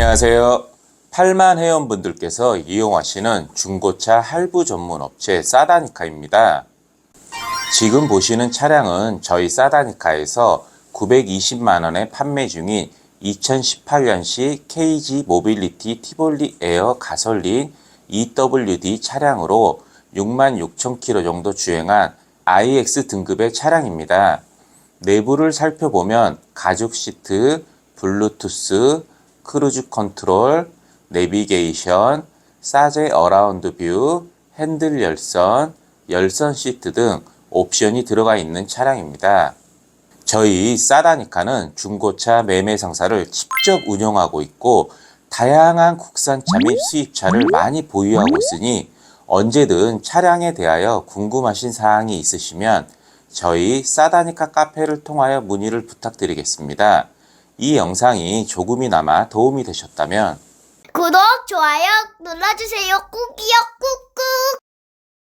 안녕하세요. 8만 회원분들께서 이용하시는 중고차 할부 전문 업체 사다니카입니다. 지금 보시는 차량은 저희 사다니카에서 920만 원에 판매 중인 2018년식 KG 모빌리티 티볼리 에어 가솔린 EWD 차량으로 6만 6천 킬로 정도 주행한 IX 등급의 차량입니다. 내부를 살펴보면 가죽 시트, 블루투스, 크루즈 컨트롤, 내비게이션, 사제 어라운드 뷰, 핸들 열선, 열선 시트 등 옵션이 들어가 있는 차량입니다. 저희 사다니카는 중고차 매매 상사를 직접 운영하고 있고 다양한 국산차 및 수입차를 많이 보유하고 있으니 언제든 차량에 대하여 궁금하신 사항이 있으시면 저희 사다니카 카페를 통하여 문의를 부탁드리겠습니다. 이 영상이 조금이나마 도움이 되셨다면 구독, 좋아요 눌러주세요. 꾹이요, 꾹.